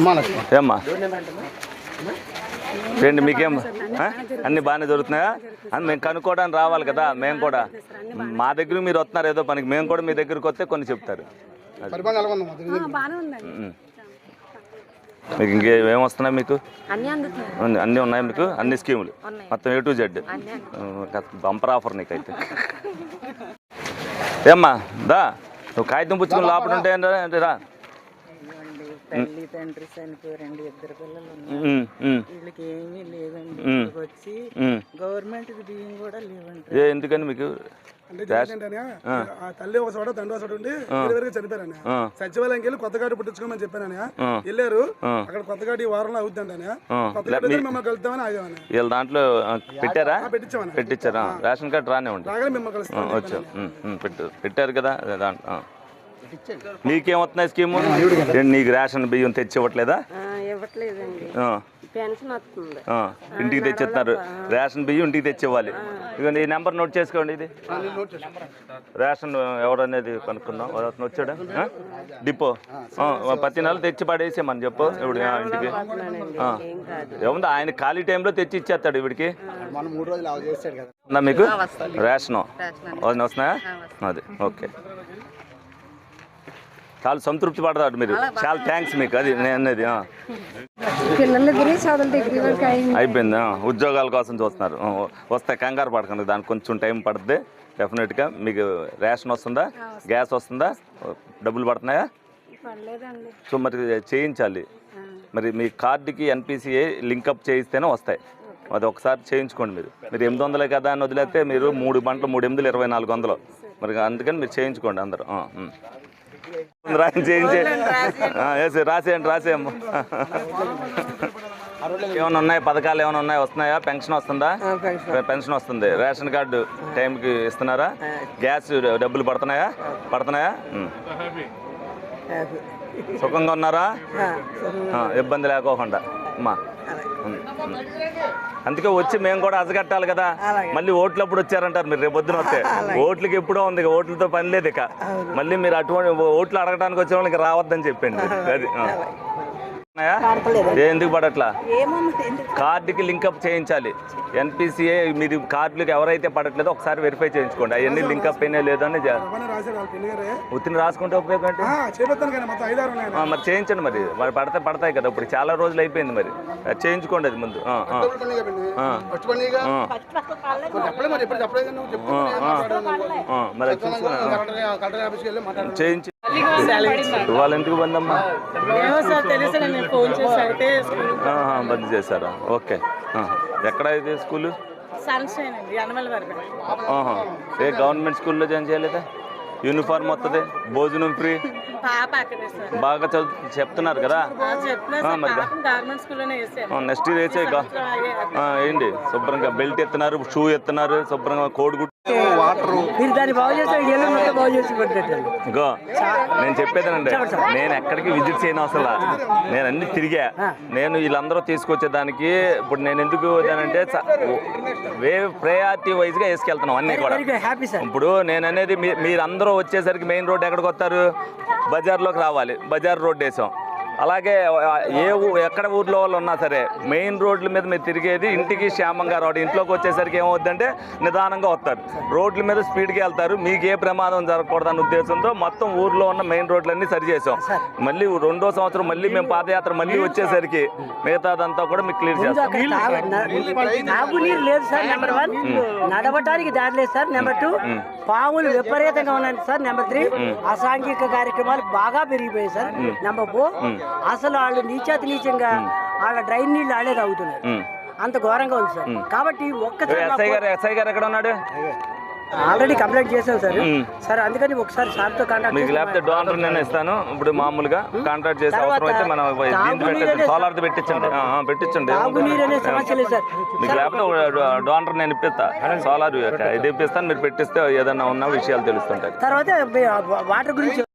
మనకు. ఏమ్మా? ఏంటి మీకేం? అన్ని బాగానే జరుగుతున్నాయా? అని మేము కనుక్కోవడానికి రావాలి కదా మేము కూడా. మా దగ్గర మీరు వస్తున్నారు ఏదో పనికి మేము కూడా మీ దగ్గరికి వస్తే కొన్ని చెప్తారు. మీకు ఇంకేం వస్తున్నాయి మీకు? అన్నీ అందుతున్నాయి. అన్ని- అన్నీ ఉన్నాయి మీకు? అన్ని స్కీములు? ఉన్నాయి. మొత్తం A to Z? Bumper offer నీకైతే. ఏమ్మా దా నువ్వు కాగితం పుచ్చుకుని లోపల ఉంటే ఏంటరా? అంటే రా. తల్లి తండ్రి చనిపోయారండి ఇద్దరు పిల్లలు వీళ్ళకి ఏమీ లేదండి వచ్చి. గవర్నమెంట్ బియ్యం కూడా లేవండి. ఎందుకని మీకు? అంటే ఏంటంటే ఆ. తల్లి ఒక చోట తండ్రి ఒక చోట ఉండి ఆ. సచివాలయంకి వెళ్ళి కొత్త కార్డు పుట్టించుకోమని చెప్పానని. వెళ్ళారు. అక్కడ కొత్త కార్డు ఈ వారంలో అవుతుందంటే ఆ. కొత్త లే- కార్డు మీ- అయితే మిమ్మల్ని కలుద్దామని ఆగామని. వీళ్ళ దాంట్లో పెట్టారా? పెట్టించామని. పెట్టించారా? రేషన్ కార్డు రానే ఉండి రాగానే మిమ్మల్ని కలుస్తాం పెట్టారు. కదా? దాంట్లో ఆ. నీకేం వస్తున్నాయి స్కీము నీకు రేషన్ బియ్యం తెచ్చి ఇవ్వట్లేదా ఇవ్వట్లేదండి. ఆ, పెన్షన్ వస్తుంది. ఆ, ఇంటికి తెచ్చిస్తున్నారు. రేషన్ బియ్యం ఇంటికి తెచ్చి ఇవ్వాలి ఇదిగోండి ఈ నెంబర్ నోట్ చేసుకోండి ఇది. రేషన్ ఎవరనేది కనుక్కుందాం. వచ్చాడా? డిపో. ఆ, ప్రతి నెల తెచ్చి పడేసేమని చెప్పు. ఇప్పుడు ఇంటికి. ఏముంది ఆయన ఖాళీ టైంలో తెచ్చి ఇచ్చేస్తాడు ఇవిడికి. మనం మూడు రోజులు అలా చేస్తాడు కదా. ఉందా మీకు? రేషను. వస్తున్నాయా? అది ఓకే. చాలా సంతృప్తి పడతాడు మీరు. చాలా థ్యాంక్స్ మీకు. అది నేను అనేది అయిపోయింది. ఉద్యోగాల కోసం చూస్తున్నారు. ఆ, వస్తాయి కంగారు పడకండి. దానికి కొంచెం టైం పడుతుంది డెఫినెట్గా మీకు రేషన్ వస్తుందా? గ్యాస్ వస్తుందా? డబ్బులు పడుతున్నాయా? సో మరి చేయించాలి. మరి మీ కార్డుకి ఎన్పిసిఏ లింకప్ చేయిస్తేనే వస్తాయి. అది ఒకసారి చేయించుకోండి మీరు. మీరు ఎనిమిది వందలే కదా అని వదిలేస్తే మీరు మూడు గంటలు మూడు ఎనిమిదిలు ఇరవై నాలుగు వందలు. మరి అందుకని మీరు చేయించుకోండి అందరూ. చేయించే వేసి రాసేయండి రాసేయమ్మ ఏమైనా ఉన్నాయి? పథకాలు ఏమైనా ఉన్నాయి? వస్తున్నాయా? పెన్షన్ వస్తుందా? పెన్షన్. వస్తుంది. రేషన్ కార్డు టైంకి ఇస్తున్నారా? గ్యాస్ డబ్బులు పడుతున్నాయా? పడుతున్నాయా. సుఖంగా ఉన్నారా? ఇబ్బంది లేకోకుండా. అమ్మా. అందుకే వచ్చి మేము కూడా అజగట్టాలి కదా. మళ్ళీ ఓట్లు అప్పుడు వచ్చారంటారు మీరు రేపు పొద్దున వస్తే. ఓట్లకి ఎప్పుడో ఉంది ఓట్లతో పని లేదు ఇక. మళ్ళీ మీరు అటువంటి ఓట్లు అడగడానికి వచ్చే వాళ్ళకి రావద్దని చెప్పండి. అది ఎందుకు పడట్లా? కార్డుకి లింకప్ చేయించాలి. ఎన్పిసిఏ మీరు కార్డులకు ఎవరైతే పడట్లేదో ఒకసారి వెరిఫై చేయించుకోండి. అవన్నీ లింకప్ అయినా పిన్ని గారే. ఉత్తిని రాసుకుంటే ఉపయోగం మరి చేయించండి మరి. మరి పడితే పడతాయి కదా ఇప్పుడు. చాలా రోజులు అయిపోయింది మరి. అది చేయించుకోండి అది ముందు. మరి చేయించి ఇవాళ ఎందుకు బంద్ అమ్మా ఏమో సార్ తెలుసు నేను ఫోన్ చేసి అయితే ఆహా, బంద్ చేశారా? ఓకే. ఎక్కడ ఇది స్కూలు. ఏ గవర్నమెంట్ స్కూల్లో జాయిన్ చేయలేదా? యూనిఫామ్ వస్తుంది భోజనం ఫ్రీ. బాగా చదువు చెప్తున్నారు కదా? నెక్స్ట్ ఇయర్ వేసే ఏంటి? శుభ్రంగా బెల్ట్ ఎత్తున్నారు షూ ఎత్తున్నారు శుభ్రంగా కోడిగుడ్డు మీరు దాన్ని బాగు చేస్తే ఇల్లు మొత్తం బాగు చేసి పెట్టండి గో నేను చెప్పేదేనండి నేను ఎక్కడికి విజిట్ చేయను అసలు. నేను అన్ని తిరిగా. నేను వీళ్ళందరూ తీసుకొచ్చేదానికి ఇప్పుడు నేను ఎందుకు వచ్చానంటే వే ప్రయారిటీ వైజ్గా వేసుకెళ్తున్నాం అన్నీ కూడా. Very happy sir. ఇప్పుడు నేను అనేది మీ- మీరందరూ వచ్చేసరికి మెయిన్ రోడ్ ఎక్కడికి వస్తారు? బజార్లోకి రావాలి. బజార్ రోడ్ వేసాం. అలాగే ఏ ఊ- ఎక్కడ ఊర్లో వాళ్ళు ఉన్నా సరే మెయిన్ రోడ్ల మీద మీరు తిరిగేది ఇంటికి క్షేమంగా రావడం ఇంట్లోకి వచ్చేసరికి ఏమవుద్దంటే నిదానంగా వస్తారు. రోడ్ల మీద స్పీడ్కి వెళ్తారు. మీకు ఏ ప్రమాదం జరగకూడదన్న ఉద్దేశంతో మొత్తం ఊర్లో ఉన్న మెయిన్ రోడ్లన్నీ సరి చేసాం మళ్ళీ రెండో సంవత్సరం మళ్ళీ మేము పాదయాత్ర మళ్ళీ వచ్చేసరికి మిగతాదంతా కూడా మీకు క్లియర్ చేస్తాం. నడవటానికి దారి లేదు సార్ నెంబర్ టూ పాములు విపరీతంగా ఉన్నాయి సార్ నెంబర్ త్రీ అసాంఘిక కార్యక్రమాలు బాగా పెరిగిపోయాయి సార్ నెంబర్ ఫోర్ అసలు వాళ్ళు నీచాతి నీచంగా వాళ్ళ డ్రైన్ నీళ్ళు వాళ్ళే తాగుతున్నారు. అంత ఘోరంగా ఉంది సార్. కాబట్టి ఒక్కసారి ఎక్కడ ఉన్నాడు? ఆల్రెడీ కంప్లైంట్ చేశాం సార్. సార్ అందుకని ఒకసారి సార్తో కాంటాక్ట్ మీకు లేకపోతే డోనర్ నేను ఇస్తాను. ఇప్పుడు మామూలుగా కాంట్రాక్ట్ చేసే అవసరం అయితే మనం పెట్టండి సోలార్ది పెట్టించండి. పెట్టించండి. మీకు లేకపోతే డోనర్ నేను ఇప్పిస్తా. సోలార్ ఇది ఇప్పిస్తాను. మీరు పెట్టిస్తే ఏదన్నా ఉన్న విషయాలు తెలుస్తుంటాయి. తర్వాత వాటర్ గురించి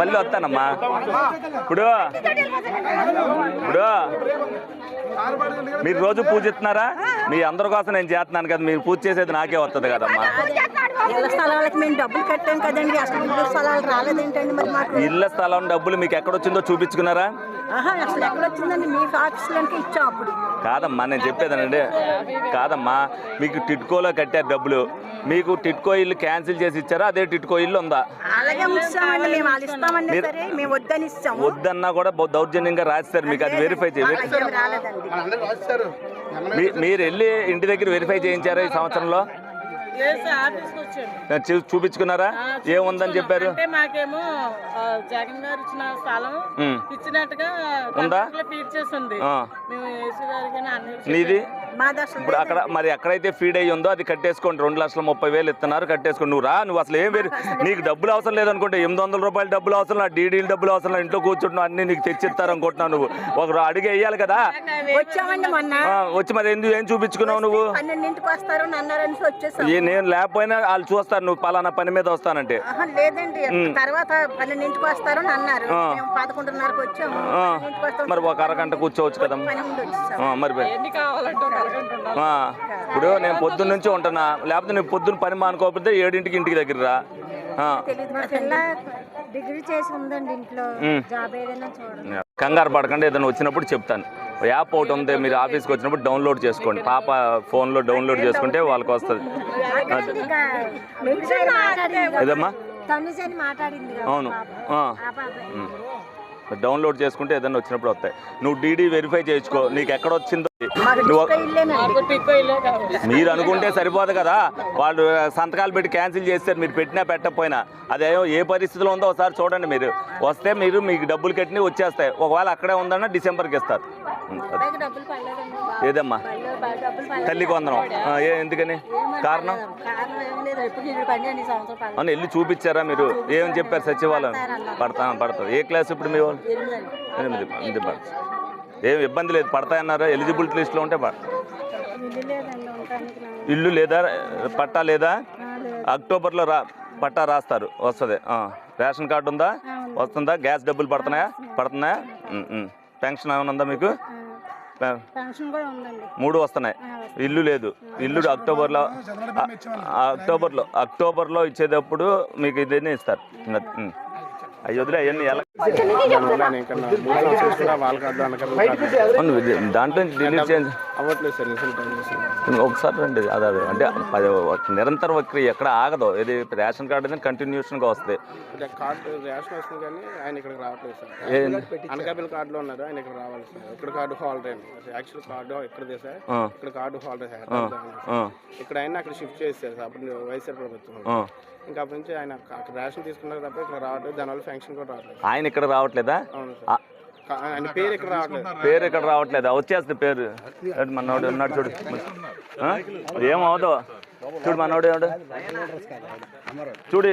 మళ్ళీ వస్తానమ్మా. ఇప్పుడు ఇప్పుడు మీరు రోజు పూజిస్తున్నారా మీ అందరి కోసం నేను చేస్తున్నాను కదా మీరు పూజ చేసేది నాకే వస్తుంది కదమ్మా. ఇళ్ళ స్థలాలకు మేము డబ్బులు కట్టాం కదండి. అసలు ఇల్లు స్థలాలు రాలేదేంటండి మరి మాకు? ఇళ్ళ స్థలం డబ్బులు మీకు ఎక్కడొచ్చిందో చూపించుకున్నారా? ఆహా అసలు ఎక్కడ వచ్చిందండి మీ ఆఫీసులకి ఇచ్చాం అప్పుడు. కాదమ్మా నేను చెప్పేదానండి. కాదమ్మా మీకు టిట్కోలో కట్టారు డబ్బులు. మీకు టిట్కో ఇల్లు క్యాన్సిల్ చేసి ఇచ్చారా? అదే టిట్కో ఇల్లు ఉందా? అలాగే ఇస్తామండి మేము వాళ్ళు ఇస్తామండి మీరు- సరే మేము వద్దని ఇస్తాము వద్దన్నా కూడా బౌ- దౌర్జన్యంగా రాస్తారు మీకు అది వెరిఫై చేయాలి ఏం రాలేదండి. అందరూ రాస్తారు. మీ- మీరు వెళ్ళి ఇంటి దగ్గర వెరిఫై చేయించారా ఈ సంవత్సరంలో? చూపించుకున్నారా? ఏముందని చెప్పారు? మాకేమో జగన్ గారు ఇచ్చిన స్థలం. ఇచ్చినట్టుగా ఉందా? నీది? ఇప్పుడు అక్కడ మరి ఎక్కడైతే ఫీడ్ అయ్యి ఉందో అది కట్టేసుకోండి. రెండు లక్షల ముప్పై వేలు ఇస్తున్నారు కట్టేసుకోండి. నువ్వు రా నువ్వు అసలు ఏం వేరు? నీకు డబ్బులు అవసరం లేదనుకుంటే ఎనిమిది వందల రూపాయలు డబ్బులు అవసరం లేదు. డీడీలు డబ్బులు అవసరం ఇంట్లో కూర్చుంటున్నావు అన్ని నీకు తెచ్చిస్తారు అనుకుంటున్నావు నువ్వు. ఒకరు అడిగి వేయాలి కదా? వచ్చి మరి ఎందుకు ఏం చూపించుకున్నావు నువ్వు? నేను లేకపోయినా వాళ్ళు చూస్తారు నువ్వు పలానా పని మీద వస్తానంటే. ఆహా, లేదండి. తర్వాత పన్నెండింటికి అన్నారు. ఆ. మేము పదకొండున్నరకు వచ్చాము. ఆ, పన్నెండింటికి వస్తాం. మరి ఒక అరగంట కూర్చోవచ్చు కదమ్మా పని ఉండి వచ్చేసాం ఆ, మరి ఎన్ని కావాలంటే ఒక అరగంట ఉండాలి. ఆ, ఇప్పుడు నేను పొద్దున్న నుంచి ఉంటున్నా. లేకపోతే నేను పొద్దున్న పని మానుకోకపోతే ఏడింటికి ఇంటికి దగ్గర రా. ఆ, మా పిల్ల డిగ్రీ చేసి ఉందండి ఇంట్లో. జాబ్ ఏదైనా చూడండి కంగారు పడకుండా ఏదైనా వచ్చినప్పుడు చెప్తాను. యాప్ ఒకటి ఉంది మీరు ఆఫీస్కి వచ్చినప్పుడు డౌన్లోడ్ చేసుకోండి. పాప ఫోన్లో డౌన్లోడ్ చేసుకుంటే వాళ్ళకి వస్తుంది. ఏదమ్మా? అవును. డౌన్లోడ్ చేసుకుంటే ఏదైనా వచ్చినప్పుడు వస్తాయి. నువ్వు డీడీ వెరిఫై చేయించుకో నీకు ఎక్కడ వచ్చిందో మీరు అనుకుంటే సరిపోదు కదా. వాళ్ళు సంతకాలు పెట్టి క్యాన్సిల్ చేస్తారు. మీరు పెట్టినా పెట్టకపోయినా. అదేమో ఏ పరిస్థితిలో ఉందో ఒకసారి చూడండి మీరు. వస్తే మీరు మీకు డబ్బులు కట్టినవి వచ్చేస్తాయి. ఒకవేళ అక్కడే ఉందన్నా డిసెంబర్కి ఇస్తారు. ఏదమ్మా? వందనం ఆ, ఏ ఎందుకని? కారణం? అని వెళ్ళి చూపించారా మీరు? ఏమని చెప్పారు సచివాలయం? పడతా పడుతుంది ఏ క్లాస్ ఇప్పుడు మీ వాళ్ళు? ఎనిమిది. ఎనిమిది. పడుతుంది ఏం ఇబ్బంది లేదు పడతాయన్నారా? ఎలిజిబిలిటీ లిస్ట్లో ఉంటే ఇల్లు లేదా? పట్టా లేదా? అక్టోబర్లో రా పట్టా రాస్తారు వస్తుంది. రేషన్ కార్డు ఉందా? వస్తుందా? గ్యాస్ డబ్బులు పడుతున్నాయా? పడుతున్నాయా. పెన్షన్ ఏమైనా ఉందా మీకు? పె- పెన్షన్ కూడా ఉందండి. మూడు వస్తున్నాయి. ఇల్లు లేదు. ఇల్లు అక్టోబర్లో అక్టోబర్లో అక్టోబర్లో ఇచ్చేటప్పుడు మీకు ఇదన్నీ ఇస్తారు. అవి వదిలే అవన్నీ ఎలా దాంట్లో డిలీట్ చేయండి. అవ్వట్లేదు సార్ ఒకసారి రండి అదే అదే అంటే అది నిరంతర వక్రియ ఎక్కడ ఆగదు. ఇది రేషన్ కార్డు అనేది కంటిన్యూషన్గా వస్తుంది. అంటే కార్డు రేషన్ వస్తుంది కానీ ఆయన ఇక్కడికి రావట్లేదు సార్? అనకాపల్లి కార్డులో ఉన్నారు ఆయన ఇక్కడ రావాలి సార్. ఇక్కడ కార్డు హోల్డర్ అండి. యాక్చువల్ కార్డు ఇక్కడదే సార్ ఆ. ఇక్కడ కార్డు హోల్డర్ సార్. ఆ, ఇక్కడ ఆయన అక్కడ షిఫ్ట్ చేశారు సార్ అప్పుడు వైఎస్ఆర్ ప్రభుత్వం. ఆ. ఇంకా అప్పటి నుంచి ఆయన అక్కడ రేషన్ తీసుకున్నారు తప్ప ఇక్కడ రావట్లేదు. దానివల్ల ఫంక్షన్ కూడా రావట్లేదు. ఆయన ఇక్కడ రావట్లేదా? అవును ఆ, కా- ఆయన పేరు ఇక్కడ రావట్లేదు. పేరు ఇక్కడ రావట్లేదా? వచ్చేస్తుంది పేరు. ఏంటి మనోడు ఉన్నాడు చూడు. ఆ? ఏమవుదో చూడు మనోడు ఏమడు? చూడు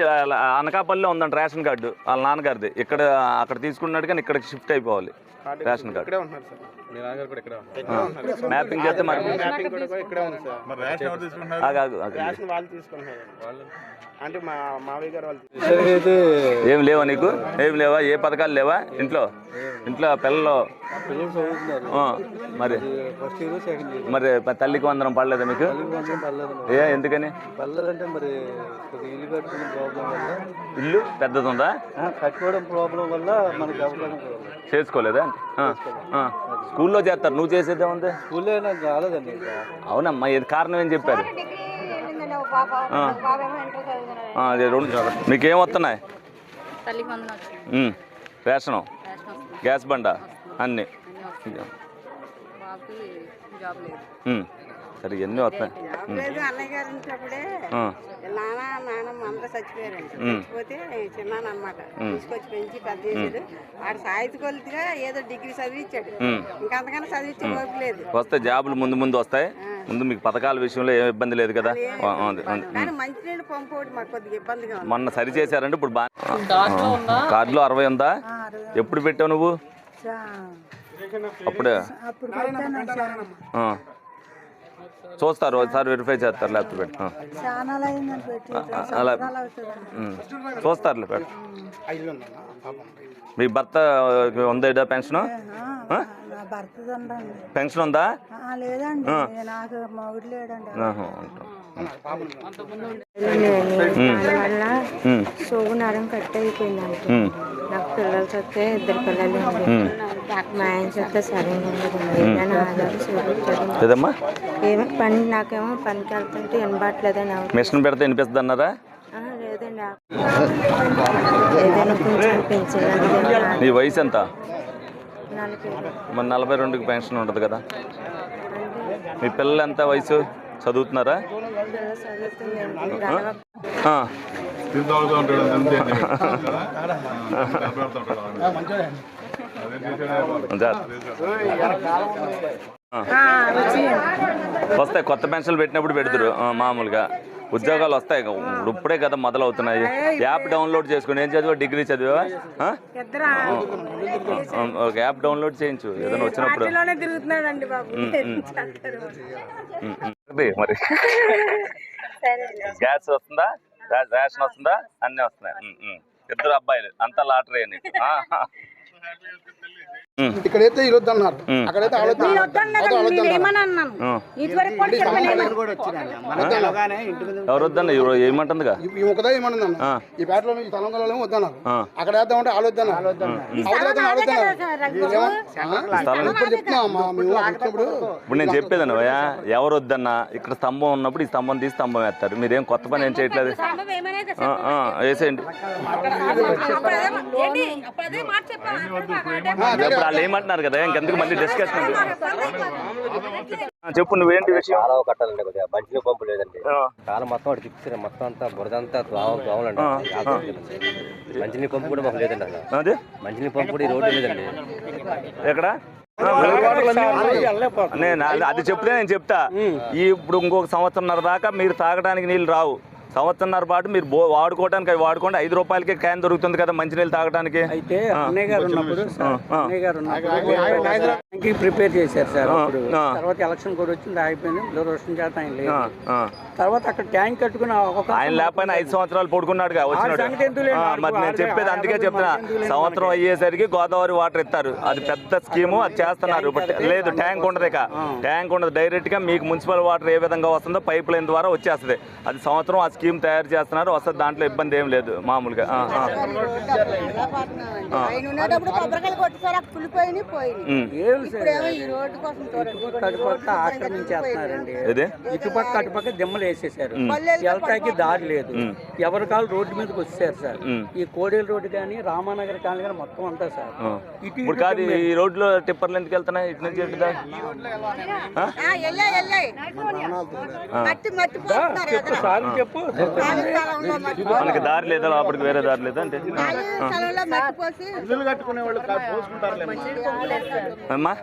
అనకాపల్లిలో ఉందంట రేషన్ కార్డు వాళ్ళ నాన్నగారిది. ఇక్కడ అక్కడ తీసుకున్నాడు కానీ ఇక్కడికి షిఫ్ట్ అయిపోవాలి రేషన్ కార్డు. మ్యాపింగ్ చేస్తే మరి మ్యాపింగ్ కూడా ఇక్కడే ఉంది సార్. ఆగు, ఆగు, ఆగు. రేషన్ వాళ్ళు తీసుకుంటున్నారు. వాళ్ళు అంటే మా మావయ్య గారు వాళ్ళు ఏం లేవా నీకు? ఏం లేవా? ఏ పథకాలు లేవా ఇంట్లో? ఇంట్లో పిల్లలు? మరి? మరి తల్లికి వందనం పడలేదా మీకు? ఏ ఎందుకని? పల్లెలంటే మరి ఇల్లు కట్టుకునే ప్రాబ్లం వల్ల ఇల్లు పెద్దది ఉందా ఆ, కట్టుకోవడం ప్రాబ్లం వల్ల మనకి అవకాశం చేసుకోలేదా? ఆ, ఆ. స్కూల్లో చేస్తారు నువ్వు చేసేదే ఉంది స్కూల్లో నాకు రాలేదండి ఇంకా. అవునమ్మా ఇది కారణం ఏం చెప్పారు? రెండు మీకేం వస్తున్నాయి? రేషను. గ్యాస్ బండ? అన్నీ. జాబ్ లేదు. సరే ఇవన్నీ వస్తున్నాయి ఉమ్, లేదు అన్నయ్య గారు ఉంటప్పుడే ఆ, నాన్న నాన్నమ్మ అందరూ చచ్చిపోయారండి ఉమ్. చచ్చిపోతే చిన్నాన్న అనమాట తీసుకొచ్చి పెంచి పెద్ద చేశాడు. వాడు సాహిత్య కొలితిగా ఏదో డిగ్రీ చదివించాడు. ఉమ్. ఇంకంతకన్నా చదివించే ఓపిక లేదు. వస్తాయి జాబులు ముందు ముందు వస్తాయి. ముందు మీకు పథకాల విషయంలో ఏం ఇబ్బంది లేదు కదా? మంచినీళ్ళు మాకు కొద్దిగా ఇబ్బందిగా మొన్న సరి చేశారంటే ఇప్పుడు బాగా కార్డులో అరవై ఉందా? ఎప్పుడు పెట్టావు నువ్వు? అప్పుడే. చూస్తారు ఒకసారి వెరిఫై చేస్తారు లేకపోతే పెట్టి. అలా. చూస్తారులే పెట్ట. మీ భర్త ఉందా పెన్షన్ పెన్షన్ ఉందా? లేదండి. నాకు మొగుడు లేడండి. ఉమ్. సోగు నరం కట్ అయిపోయిందండి. నాకు పిల్లలు చెప్తే ఇద్దరు పిల్లలు. మా ఆయన చెప్తే ఆధారం ఏదమ్మా? ఏమో పని నాకేమో పనికి వెళ్తుంటే వినబట్లేదని మిషన్ పెడితే వినిపిస్తుంది అన్నారా ఆ, లేదండి. నీ వయసు ఎంత? మరి నలభై రెండుకి పెన్షన్ ఉంటుంది కదా. మీ పిల్లలు ఎంత వయసు? చదువుతున్నారా. వస్తాయి కొత్త పెన్షన్లు పెట్టినప్పుడు పెడతారు మామూలుగా. ఉద్యోగాలు వస్తాయి. ఇప్పుడు ఇప్పుడే కదా మొదలవుతున్నాయి. యాప్ డౌన్లోడ్ చేసుకుని ఏం చదివా డిగ్రీ చదివా ఒక యాప్ డౌన్లోడ్ చేయించు. ఏదైనా వచ్చినప్పుడు. మరి. గ్యాస్ వస్తుందా? రేషన్ వస్తుందా? అన్నీ వస్తున్నాయి. ఇద్దరు అబ్బాయిలు. అంతా లాటరీ అని. ఇక్కడైతే వీళ్ళు వద్దన్నారు ఉమ్. అక్కడైతే ఎవరు వద్దన్న ఎవరు ఏమంటుందిగా? ఈ ఒకదే. ఈ పేటలో ఈ వద్దన్నారు. అక్కడ వేద్దామంటే స్థలం ఇప్పుడు నేను చెప్పేదాను భయ్యా. ఎవరు వద్దన్నా ఇక్కడ స్తంభం ఉన్నప్పుడు ఈ స్తంభం తీసి స్తంభం వేస్తారు. మీరేం కొత్త పని ఏం చేయట్లేదు. వేసేయండి. వాళ్ళు ఏమంటున్నారు కదా ఇంకెందుకు మళ్ళీ డిస్కషన్ చెప్పు నువ్వేంటి విషయం? కాలువ కట్టాలండి కొద్దిగా మంచినీళ్ళు పంపు లేదండి. కాలం మొత్తం అటు తిప్పిస్తారు మొత్తం అంతా బురద అంతా దోమ దోమలండి. మంచినీళ్ళు పంపు కూడా మాకు లేదండి అసలు. అదే? మంచినీళ్ళు పంపు కూడా ఈ రోడ్డు లేదండి. ఎక్కడ? నేను అది- అది చెప్తే నేను చెప్తా. ఈ ఇప్పుడు ఇంకొక సంవత్సరంన్నర దాకా మీరు తాగడానికి నీళ్ళు రావు. సంవత్సరంన్నర పాటు మీరు బో వాడుకోవడానికి అవి వాడుకోండి. ఐదు రూపాయలకే క్యాన్ దొరుకుతుంది కదా మంచినీళ్ళు తాగడానికి అయితే ఆ. అన్నయ్య గారు ఉన్నప్పుడు సార్, ఆ. అన్నయ్య గారు ఉన్నప్పుడు బ్యాంక్కి ప్రిపేర్ చేశారు సార్. తర్వాత ఎలక్షన్ కూడా వచ్చింది ఆగిపోయింది దురదృష్టం చేత ఆయన లేదు. తర్వాత అక్కడ ట్యాంక్ కట్టుకుని ఆయన లేకపోయినా ఐదు సంవత్సరాలు ఆడికి మరి నేను చెప్పేది అందుకే చెప్తున్నా. సంవత్సరం అయ్యేసరికి గోదావరి వాటర్ ఇస్తారు. అది పెద్ద స్కీము అది చేస్తున్నారు. బట్ లేదు ట్యాంక్ ఉండదు ఇక. ట్యాంక్ ఉండదు. డైరెక్ట్గా మీకు మున్సిపల్ వాటర్ ఏ విధంగా వస్తుందో పైప్ లైన్ ద్వారా వచ్చేస్తుంది. అది సంవత్సరం స్కీమ్ తయారు చేస్తున్నారు. వస్తుంది దాంట్లో ఇబ్బంది ఏం లేదు మామూలుగా. ఇటుపక్క అటుపక్క దిమ్మలు వేసేసారు. వెళ్తాకి దారి లేదు. ఎవరి కాళ్ళు రోడ్డు మీదకి వచ్చారు సార్. ఈ కోడేలు రోడ్డు కానీ రామానగర్ కానీ కానీ మొత్తం అంతా సార్. ఇప్పుడు కాదు ఈ రోడ్లో టిప్పర్లు ఎందుకు వెళ్తున్నాయి? ఇటు నుంచి చెప్పు సార్ చెప్పు. మనకి దారి లేదా లోపలికి వేరే దారి లేదా అంటే? అమ్మా.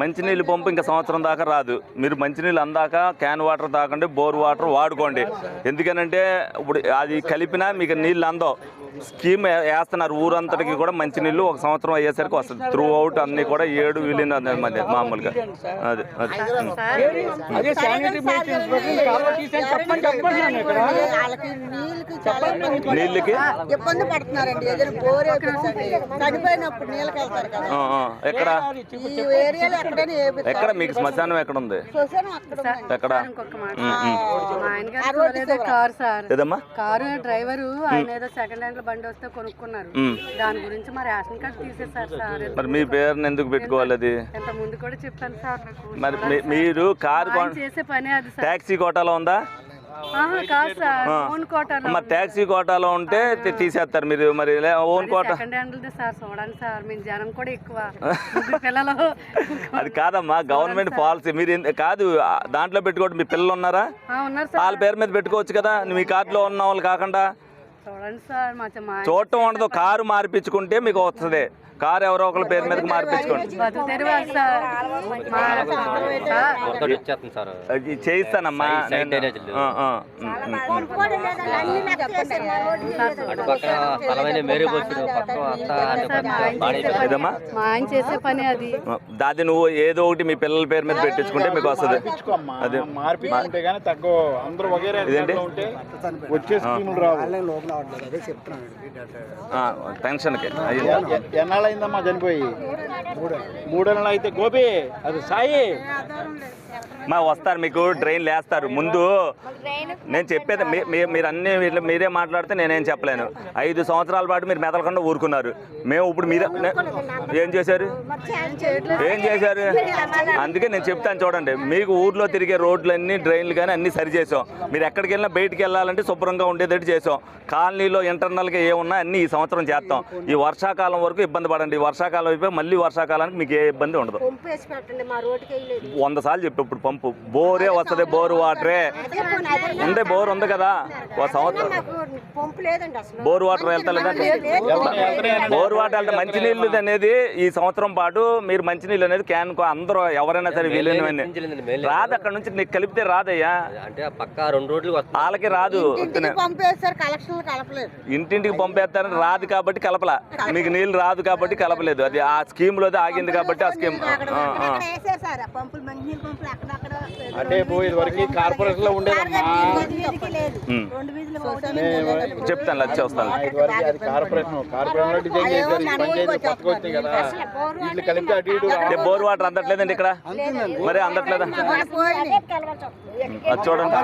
మంచినీళ్ళు పంపు ఇంకా సంవత్సరం దాకా రాదు. మీరు మంచినీళ్ళు అందాక క్యాన్ వాటర్ తాకండి బోర్ వాటర్ వాడుకోండి. ఎందుకనంటే ఇప్పుడు అది కలిపినా మీకు నీళ్ళు అందవు. స్కీమ్ వేస్తున్నారు. ఊరంతటికి కూడా మంచినీళ్ళు ఒక సంవత్సరం అయ్యేసరికి వస్తుంది. త్రూ అవుట్ అన్ని కూడా ఏడు విలీన మధ్య మామూలుగా. అది నీళ్ళకి? ఇబ్బంది పడుతున్నారండి. ఎక్కడ ఎక్కడైనా ఎక్కడ మీకు శ్మశానం ఎక్కడ ఉంది? శ్మశానం అక్కడ ఉందండి. ఎక్కడ. ఆ రోడ్డు కారు సార్. ఏదమ్మా? కారు డ్రైవరు ఆయన ఏదో సెకండ్ హ్యాండ్ బండి వస్తే కొనుక్కున్నారు. ఉమ్. దాని గురించి మా రేషన్ కార్డు తీసేశారు సార్. మరి మీ పేరుని ఎందుకు పెట్టుకోవాలి అది? ఎంత ముందు కూడా చెప్పాను సార్ నాకు. మరి మీ- మీరు కారు ఆయన చేసే పని అది సార్. ట్యాక్సీ కోటాలో ఉందా? మరి ట్యాక్సీ కోటాలో ఉంటే తీసేస్తారు మీరు మరి లే- ఓన్ కోట. సెకండ్ హ్యాండ్ సార్ చూడండి సార్ మీ జనం కూడా ఎక్కువ. ముగ్గురు పిల్లలు. అది కాదమ్మా గవర్నమెంట్ పాలసీ మీరు కాదు దాంట్లో పెట్టుకోండి మీ పిల్లలు ఉన్నారా? వాళ్ళ పేరు మీద పెట్టుకోవచ్చు కదా మీ కార్డులో ఉన్న వాళ్ళు కాకుండా. చూడటం ఉండదు కారు మార్పించుకుంటే మీకు వస్తుంది. కారు ఎవరో ఒకరి పేరు మీదకి మార్పించుకోండి. చేయిస్తానమ్మా. దాది నువ్వు ఏదో ఒకటి మీ పిల్లల పేరు మీద పెట్టించుకుంటే మీకు వస్తుంది. అదే. కానీ అయిందమ్మా చనిపోయి. అయితే గోపి అది సాయి. మా వస్తారు మీకు ట్రైన్ లేస్తారు. ముందు నేను చెప్పేది మీ- మీరు అన్ని వీళ్ళు మీరే మాట్లాడితే నేనేం చెప్పలేను. ఐదు సంవత్సరాల పాటు మీరు మెదలకుండా ఊరుకున్నారు. మేము ఇప్పుడు మీరే ఏం చేశారు? ఏం చేశారు? అందుకే నేను చెప్తాను చూడండి. మీకు ఊర్లో తిరిగే రోడ్లన్నీ డ్రైన్లు కానీ అన్నీ సరి చేసాం మీరు ఎక్కడికి వెళ్ళినా బయటికి వెళ్ళాలంటే శుభ్రంగా ఉండేటట్టు చేసాం కాలనీలో ఇంటర్నల్గా ఏమున్నా అన్నీ ఈ సంవత్సరం చేస్తాం. ఈ వర్షాకాలం వరకు ఇబ్బంది పడండి ఈ వర్షాకాలం అయిపోయి మళ్ళీ వర్షాకాలానికి మీకు ఏ ఇబ్బంది ఉండదు. వంద సార్లు చెప్పి ఇప్పుడు పంపు. బోరే వస్తుంది బోరు వాటరే. ఉంది బోర్ ఉంది కదా ఒక సంవత్సరం. నాకు పంపు లేదండి అసలు. బోర్ వాటర్ వెళ్తలేదంటే బోర్ వాటర్ వెళ్తే మంచినీళ్ళు అనేది ఈ సంవత్సరం పాటు మీరు మంచినీళ్ళు అనేది క్యాన్ కో- అందరూ ఎవరైనా సరే వీలైనవన్నీ రాదు అక్కడ నుంచి నీకు కలిపితే రాదయ్యా. అంటే పక్క రెండు వస్తుంది వాళ్ళకి రాదు. ఇంటింటికి పంపేస్తారని రాదు కాబట్టి కలపలా. మీకు నీళ్ళు రాదు కాబట్టి కలపలేదు అది ఆ స్కీమ్ లోది ఆగింది కాబట్టి ఆ స్కీమ్ అంటే పోయేది వరకు కార్పొరేషన్లో ఉండేదమ్మా చెప్తాను వచ్చి వస్తాను ఇది కార్పొరేషన్ కార్పొరేషన్లో డిజైన్ చేశారు పంచాయతీ కదా అటు ఇటు బోర్ వాటర్ అందట్లేదండి ఇక్కడ మరి అందట్లేదా అది చూడండి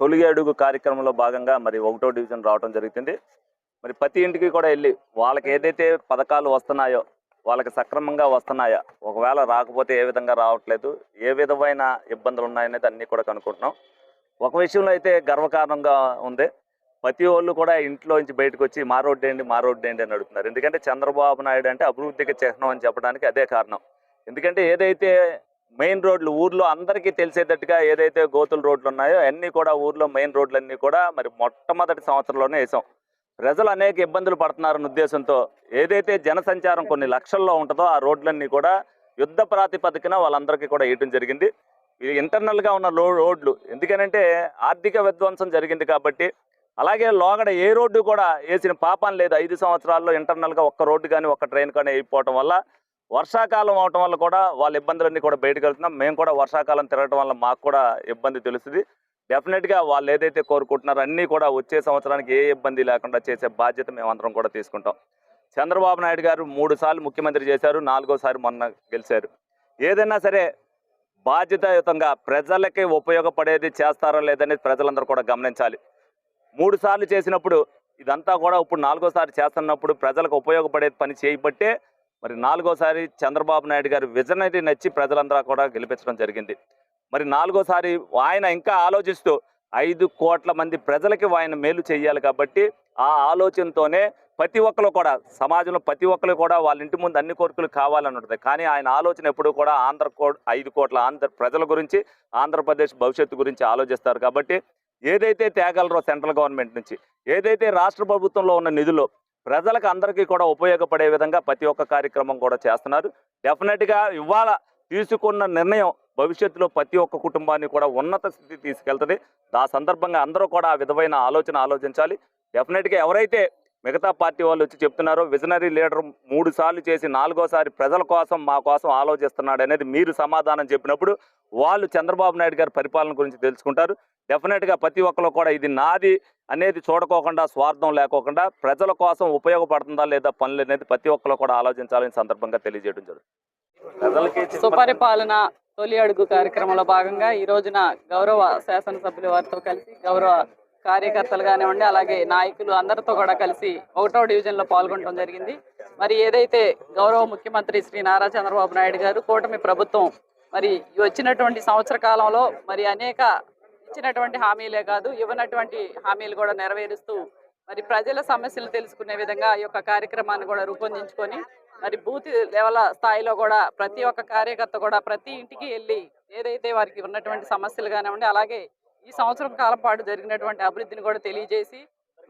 తొలి అడుగు కార్యక్రమంలో భాగంగా మరి ఒకటో డివిజన్ రావడం జరుగుతుంది. మరి ప్రతి ఇంటికి కూడా వెళ్ళి వాళ్ళకి ఏదైతే పథకాలు వస్తున్నాయో వాళ్ళకి సక్రమంగా వస్తున్నాయా ఒకవేళ రాకపోతే ఏ విధంగా రావట్లేదు ఏ విధమైన ఇబ్బందులు ఉన్నాయనేది అన్నీ కూడా కనుక్కుంటున్నాం. ఒక విషయంలో అయితే గర్వకారణంగా ఉంది. ప్రతి వాళ్ళు కూడా ఇంట్లో నుంచి బయటకు వచ్చి మా రోడ్డు ఏంటి మా రోడ్డు ఏంటి అని అడుగుతున్నారు. ఎందుకంటే చంద్రబాబు నాయుడు అంటే అభివృద్ధికి చిహ్నం అని చెప్పడానికి అదే కారణం. ఎందుకంటే ఏదైతే మెయిన్ రోడ్లు ఊర్లో అందరికీ తెలిసేటట్టుగా ఏదైతే గోతుల రోడ్లు ఉన్నాయో అన్నీ కూడా ఊర్లో మెయిన్ రోడ్లన్నీ కూడా మరి మొట్టమొదటి సంవత్సరంలోనే వేసాం. ప్రజలు అనేక ఇబ్బందులు పడుతున్నారన్న ఉద్దేశంతో ఏదైతే జనసంచారం కొన్ని లక్షల్లో ఉంటుందో ఆ రోడ్లన్నీ కూడా యుద్ధ ప్రాతిపదికన వాళ్ళందరికీ కూడా వేయటం జరిగింది. ఇది ఇంటర్నల్గా ఉన్న లో రోడ్లు ఎందుకనంటే ఆర్థిక విధ్వంసం జరిగింది కాబట్టి అలాగే లోగడ ఏ రోడ్డు కూడా వేసిన పాపం లేదు. ఐదు సంవత్సరాల్లో ఇంటర్నల్గా ఒక్క రోడ్డు కానీ ఒక్క ట్రైన్ కానీ అయిపోవటం వల్ల వర్షాకాలం అవటం వల్ల కూడా వాళ్ళ ఇబ్బందులన్నీ కూడా బయటకు వెళ్తున్నాం మేము కూడా వర్షాకాలం తిరగటం వల్ల మాకు కూడా ఇబ్బంది తెలుస్తుంది. డెఫినెట్గా వాళ్ళు ఏదైతే కోరుకుంటున్నారో అన్నీ కూడా వచ్చే సంవత్సరానికి ఏ ఇబ్బంది లేకుండా చేసే బాధ్యత మేమందరం కూడా తీసుకుంటాం. చంద్రబాబు నాయుడు గారు మూడు సార్లు ముఖ్యమంత్రి చేశారు నాలుగోసారి మొన్న గెలిచారు. ఏదైనా సరే బాధ్యతాయుతంగా ప్రజలకి ఉపయోగపడేది చేస్తారో లేదనేది ప్రజలందరూ కూడా గమనించాలి. మూడు సార్లు చేసినప్పుడు ఇదంతా కూడా ఇప్పుడు నాలుగోసారి చేస్తున్నప్పుడు ప్రజలకు ఉపయోగపడేది పని చేయబట్టే మరి నాలుగోసారి చంద్రబాబు నాయుడు గారి విజనరీ నచ్చి ప్రజలందరూ కూడా గెలిపించడం జరిగింది. మరి నాలుగోసారి ఆయన ఇంకా ఆలోచిస్తూ ఐదు కోట్ల మంది ప్రజలకి ఆయన మేలు చేయాలి కాబట్టి ఆ ఆలోచనతోనే ప్రతి ఒక్కరు కూడా సమాజంలో ప్రతి ఒక్కరు కూడా వాళ్ళ ఇంటి ముందు అన్ని కోరికలు కావాలని ఉంటుంది. కానీ ఆయన ఆలోచన ఎప్పుడు కూడా ఆంధ్ర కో ఐదు కోట్ల ఆంధ్ర ప్రజల గురించి ఆంధ్రప్రదేశ్ భవిష్యత్తు గురించి ఆలోచిస్తారు. కాబట్టి ఏదైతే తేగలరో సెంట్రల్ గవర్నమెంట్ నుంచి ఏదైతే రాష్ట్ర ప్రభుత్వంలో ఉన్న నిధులు ప్రజలకు అందరికీ కూడా ఉపయోగపడే విధంగా ప్రతి ఒక్క కార్యక్రమం కూడా చేస్తున్నారు. డెఫినెట్గా ఇవాళ తీసుకున్న నిర్ణయం భవిష్యత్తులో ప్రతి ఒక్క కుటుంబాన్ని కూడా ఉన్నత స్థితి తీసుకెళ్తుంది. ఆ సందర్భంగా అందరూ కూడా ఆ విధమైన ఆలోచన ఆలోచించాలి. డెఫినెట్గా ఎవరైతే మిగతా పార్టీ వాళ్ళు వచ్చి చెప్తున్నారు విజనరీ లీడర్ మూడు సార్లు చేసి నాలుగోసారి ప్రజల కోసం మా కోసం ఆలోచిస్తున్నాడు అనేది మీరు సమాధానం చెప్పినప్పుడు వాళ్ళు చంద్రబాబు నాయుడు గారి పరిపాలన గురించి తెలుసుకుంటారు. డెఫినెట్గా ప్రతి ఒక్కరు కూడా ఇది నాది అనేది చూడకోకుండా స్వార్థం లేకోకుండా ప్రజల కోసం ఉపయోగపడుతుందా లేదా పనులు అనేది ప్రతి ఒక్కరు కూడా ఆలోచించాలని సందర్భంగా తెలియజేయడం జరుగుతుంది. సుపరిపాలన తొలి అడుగు కార్యక్రమంలో భాగంగా ఈ రోజున గౌరవ శాసనసభ్యుల వారితో కలిసి గౌరవ కార్యకర్తలు కానివ్వండి అలాగే నాయకులు అందరితో కూడా కలిసి ఒకటో డివిజన్లో పాల్గొనడం జరిగింది. మరి ఏదైతే గౌరవ ముఖ్యమంత్రి శ్రీ నారా చంద్రబాబు నాయుడు గారు కూటమి ప్రభుత్వం మరి వచ్చినటువంటి సంవత్సర కాలంలో మరి అనేక ఇచ్చినటువంటి హామీలే కాదు ఇవ్వనటువంటి హామీలు కూడా నెరవేరుస్తూ మరి ప్రజల సమస్యలు తెలుసుకునే విధంగా ఈ యొక్క కార్యక్రమాన్ని కూడా రూపొందించుకొని మరి బూత్ లెవెల్ స్థాయిలో కూడా ప్రతి ఒక్క కార్యకర్త కూడా ప్రతి ఇంటికి వెళ్ళి ఏదైతే వారికి ఉన్నటువంటి సమస్యలు కానివ్వండి అలాగే ఈ సంవత్సరం కాలం పాటు జరిగినటువంటి అభివృద్ధిని కూడా తెలియజేసి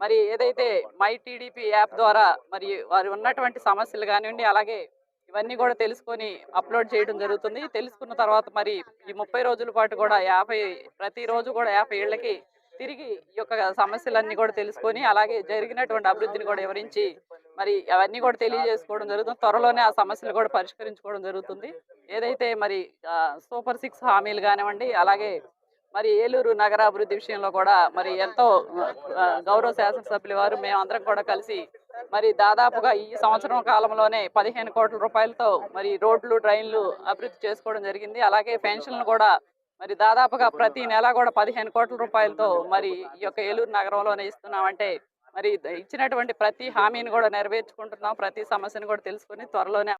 మరి ఏదైతే మై టీడీపీ యాప్ ద్వారా మరి వారు ఉన్నటువంటి సమస్యలు కానివ్వండి అలాగే ఇవన్నీ కూడా తెలుసుకొని అప్లోడ్ చేయడం జరుగుతుంది. తెలుసుకున్న తర్వాత మరి ఈ ముప్పై రోజుల పాటు కూడా యాభై ప్రతిరోజు కూడా యాభై ఏళ్ళకి తిరిగి ఈ యొక్క సమస్యలన్నీ కూడా తెలుసుకొని అలాగే జరిగినటువంటి అభివృద్ధిని కూడా వివరించి మరి అవన్నీ కూడా తెలియజేసుకోవడం జరుగుతుంది. త్వరలోనే ఆ సమస్యలు కూడా పరిష్కరించుకోవడం జరుగుతుంది. ఏదైతే మరి సూపర్ సిక్స్ హామీలు కానివ్వండి అలాగే మరి ఏలూరు నగరాభివృద్ధి విషయంలో కూడా మరి ఎంతో గౌరవ శాసనసభ్యుల వారు మేమందరం కూడా కలిసి మరి దాదాపుగా ఈ సంవత్సరం కాలంలోనే పదిహేను కోట్ల రూపాయలతో మరి రోడ్లు ట్రైన్లు అభివృద్ధి చేసుకోవడం జరిగింది. అలాగే పెన్షన్లు కూడా మరి దాదాపుగా ప్రతి నెల కూడా పదిహేను కోట్ల రూపాయలతో మరి ఈ యొక్క ఏలూరు నగరంలోనే ఇస్తున్నామంటే మరి ఇచ్చినటువంటి ప్రతి హామీని కూడా నెరవేర్చుకుంటున్నాం. ప్రతి సమస్యను కూడా తెలుసుకొని త్వరలోనే